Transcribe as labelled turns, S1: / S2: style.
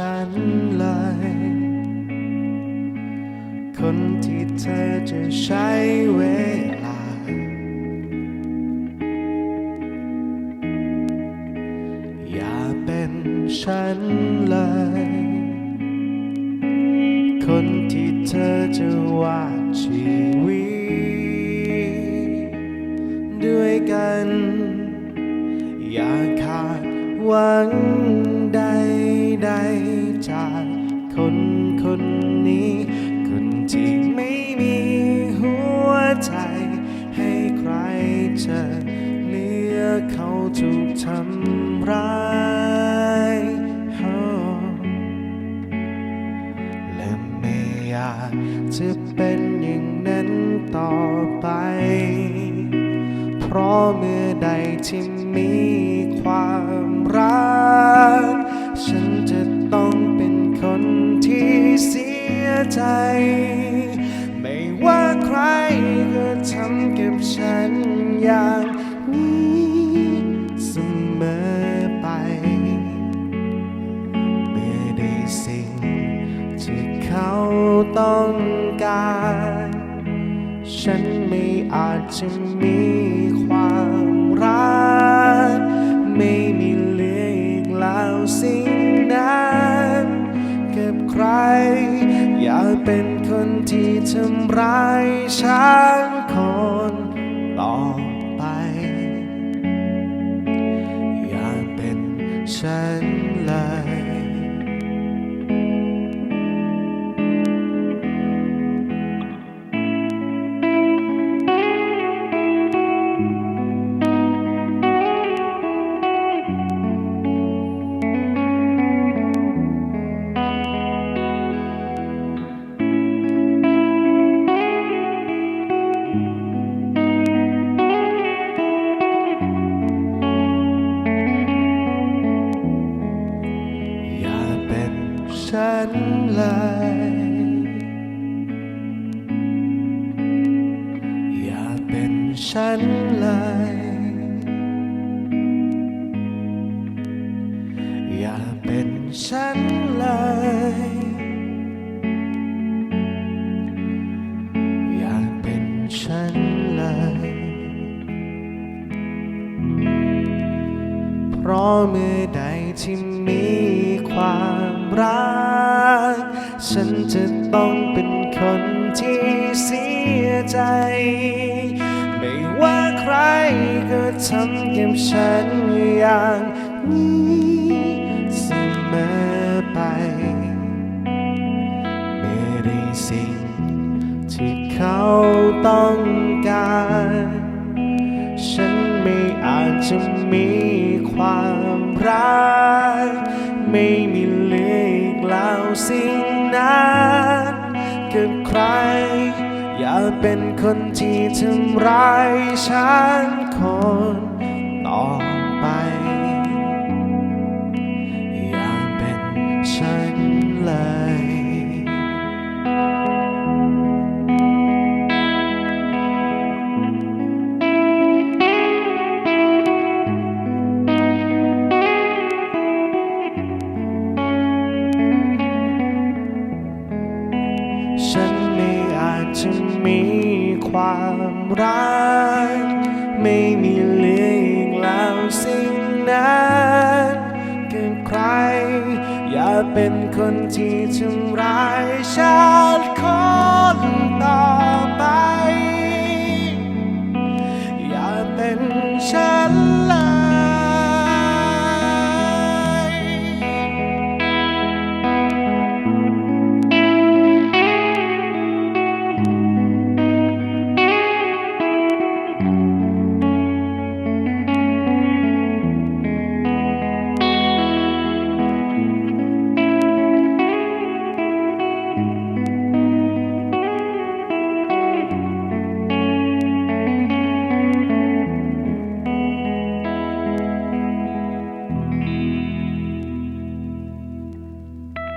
S1: ฉันเลย คนที่เธอจะใช้เวลา อย่าเป็นฉันเลย คนที่เธอจะวาดชีวิตด้วยกัน อย่าขาดหวัง จากคนคนนี้ คนที่ไม่มีหัวใจ ให้ใครเจอเลือกเขาถูกทำร้ายและไม่อยากจะเป็นอย่างนั้นต่อไป เพราะเมื่อใดที่มีความรัก ใจ ไม่ว่าใครก็ทำกับฉันอย่างนี้เสมอไป เมื่อได้สิ่งที่เขาต้องการ ฉันไม่อาจจะมีความ เป็นคนที่ทำร้ายฉันคน ฉันเลย อย่าเป็นฉันเลย อย่าเป็นฉันเลย เพราะเมื่อใดที่มีความรัก ฉันจะต้องเป็นคนที่เสียใจ ก็ทำกับฉันอย่างนี้เสมอไป ไม่ได้สิ่งที่เขาต้องการ ฉันไม่อาจจะมีความรัก ไม่มีเหลืออีกแล้วสิ่งนั้นกับใคร เป็นคนที่ทำร้ายฉันคนต่อ ความรัก ไม่มีเหลืออีกแล้วสิ่งนั้นกับใคร อย่าเป็นคนที่ทำร้ายฉันคน